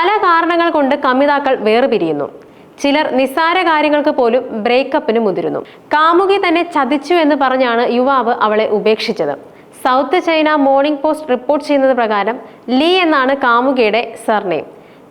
പല കാരണങ്ങൾ കൊണ്ട് കമിതാക്കൾ വേർപിരിയുന്നു. ചിലർ നിസ്സാര കാര്യങ്ങൾക്ക് പോലും ബ്രേക്കപ്പിന് മുതിരുന്നു. കാമുകി തന്നെ ചതിച്ചു എന്ന് പറഞ്ഞാണ് യുവാവ് അവളെ ഉപേക്ഷിച്ചത്. South China morning post report ചെയ്യുന്നത് പ്രകാരം ലീ എന്നാണ് കാമുകിയുടെ സർനെയിം.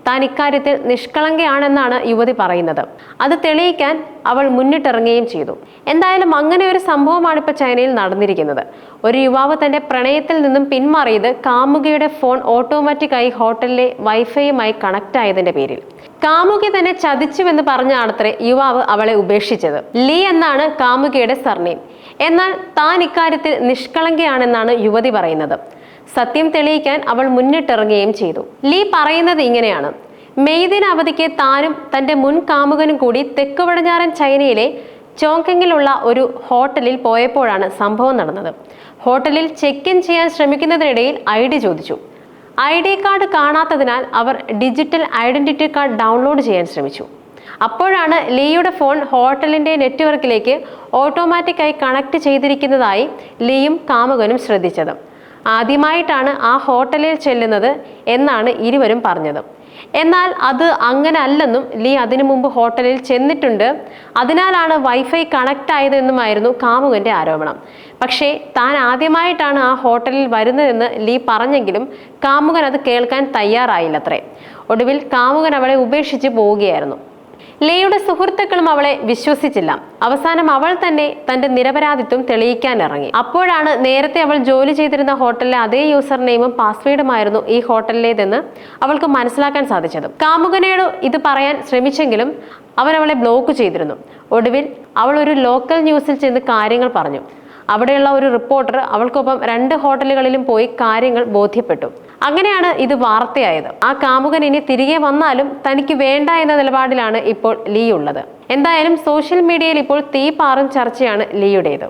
താൻ ഇക്കാര്യത്തിൽ നിഷ്കളങ്കയാണെന്നാണ് യുവതി പറയുന്നത്. അത് തെളിയിക്കാൻ അവൾ മുന്നിട്ടിറങ്ങുകയും ചെയ്തു. എന്തായാലും അങ്ങനെ ഒരു സംഭവമാണ് ഇപ്പോൾ ചൈനയിൽ നടന്നിരിക്കുന്നത്. ഒരു യുവാവ് തന്റെ പ്രണയത്തിൽ നിന്നും പിന്മാറിയത് കാമുകിയുടെ ഫോൺ ഓട്ടോമാറ്റിക്കായി ഹോട്ടലിലെ വൈഫൈയുമായി കണക്ട് ആയതിന്റെ പേരിൽ. കാമുകി തന്നെ ചതിച്ചുവെന്ന് പറഞ്ഞാണത്രേ യുവാവ് അവളെ ഉപേക്ഷിച്ചത്. ലീ എന്നാണ് കാമുകിയുടെ സർനെയിം. എന്നാൽ താൻ ഇക്കാര്യത്തിൽ നിഷ്കളങ്കയാണെന്നാണ് യുവതി പറയുന്നത്. സത്യം തെളിയിക്കാൻ അവൾ മുന്നിട്ടിറങ്ങുകയും ചെയ്തു. ലീ പറയുന്നത് ഇങ്ങനെയാണ്. മെയ്ദിന അവധിക്ക് താനും തന്റെ മുൻ കാമുകനും കൂടി തെക്ക് പടിഞ്ഞാറൻ ചൈനയിലെ ചോങ്കെങ്ങിലുള്ള ഒരു ഹോട്ടലിൽ പോയപ്പോഴാണ് സംഭവം നടന്നത്. ഹോട്ടലിൽ ചെക്ക് ഇൻ ചെയ്യാൻ ശ്രമിക്കുന്നതിനിടയിൽ ഐ ഡി ചോദിച്ചു. ഐ ഡി കാർഡ് കാണാത്തതിനാൽ അവർ ഡിജിറ്റൽ ഐഡന്റിറ്റി കാർഡ് ഡൗൺലോഡ് ചെയ്യാൻ ശ്രമിച്ചു. അപ്പോഴാണ് ലീയുടെ ഫോൺ ഹോട്ടലിന്റെ നെറ്റ്വർക്കിലേക്ക് ഓട്ടോമാറ്റിക്കായി കണക്ട് ചെയ്തിരിക്കുന്നതായി ലീയും കാമുകനും ശ്രദ്ധിച്ചത്. ആദ്യമായിട്ടാണ് ആ ഹോട്ടലിൽ ചെല്ലുന്നത് എന്നാണ് ഇരുവരും പറഞ്ഞത്. എന്നാൽ അത് അങ്ങനെ അല്ലെന്നും ലീ അതിനു മുമ്പ് ഹോട്ടലിൽ ചെന്നിട്ടുണ്ട്. അതിനാലാണ് വൈഫൈ കണക്ട് ആയതെന്നുമായിരുന്നു കാമുകന്റെ ആരോപണം. പക്ഷേ താൻ ആദ്യമായിട്ടാണ് ആ ഹോട്ടലിൽ വരുന്നതെന്ന് ലീ പറഞ്ഞെങ്കിലും കാമുകൻ അത് കേൾക്കാൻ തയ്യാറായില്ലത്രേ. ഒടുവിൽ കാമുകൻ അവളെ ഉപേക്ഷിച്ച് പോവുകയായിരുന്നു. ലേയുടെ സുഹൃത്തുക്കളും അവളെ വിശ്വസിച്ചില്ല. അവസാനം അവൾ തന്നെ തന്റെ നിരപരാധിത്വം തെളിയിക്കാൻ ഇറങ്ങി അപ്പോഴാണ് നേരത്തെ അവൾ ജോലി ചെയ്തിരുന്ന ഹോട്ടലിലെ അതേ യൂസർ നെയിമും പാസ്വേഡുമായിരുന്നു ഈ ഹോട്ടലിലേതെന്ന് അവൾക്ക് മനസ്സിലാക്കാൻ സാധിച്ചത്. കാമുകനോട് ഇത് പറയാൻ ശ്രമിച്ചെങ്കിലും അവൻ അവളെ ബ്ലോക്ക് ചെയ്തിരുന്നു. ഒടുവിൽ അവൾ ഒരു ലോക്കൽ ന്യൂസിൽ ചെന്ന് കാര്യങ്ങൾ പറഞ്ഞു. അവിടെയുള്ള ഒരു റിപ്പോർട്ടർ അവൾക്കൊപ്പം രണ്ട് ഹോട്ടലുകളിലും പോയി കാര്യങ്ങൾ ബോധ്യപ്പെട്ടു. അങ്ങനെയാണ് ഇത് വാർത്തയായത്. ആ കാമുകൻ ഇനി തിരികെ വന്നാലും തനിക്ക് വേണ്ട എന്ന നിലപാടിലാണ് ഇപ്പോൾ ലീ ഉള്ളത്. എന്തായാലും സോഷ്യൽ മീഡിയയിൽ ഇപ്പോൾ തീ പാറും ചർച്ചയാണ് ലീയുടേത്.